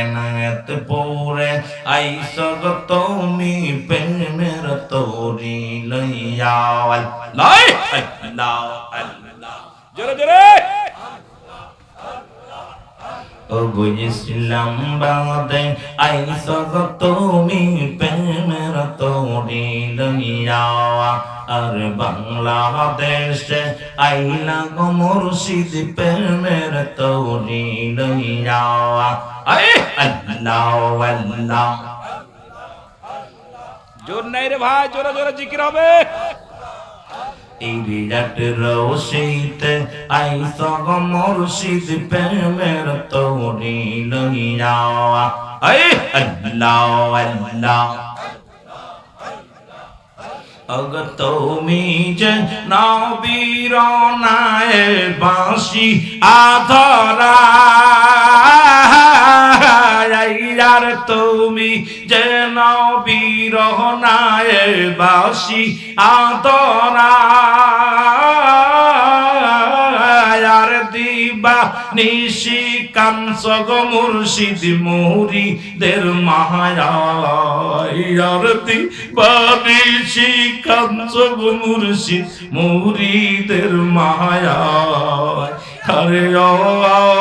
এনায়েত পৌরে আইস তুমি প্রেমের তোরি লইয়া আল্লাহ আল্লাহ আল্লাহ জোরে জোরে। ও ইসলাম বাদে আইস তুমি তোরি লইয়া আর বাংলাদেশে আইলা গো মুর্শিদ প্রেমের তোরি লইয়া আই আল্লাহ আল্লাহ জোর নাই রে ভাই জোরে জোরে জিকির হবে এই বিরাট রশিতে আইস গো মুর্শিদ প্রেমের তোরি লইয়া আই আল্লাহ আল্লাহ অগ তুমি যে নবীর নায়ে বাঁশি আধরা তুমি যেন নবীর নায় বাঁশি আধরা। দিবা নিশি কাংস গো মুর্শিদ মুহুরি দের বা নিশি কাংস গো মুর্শিদ মুহুরি দের মায়া হরে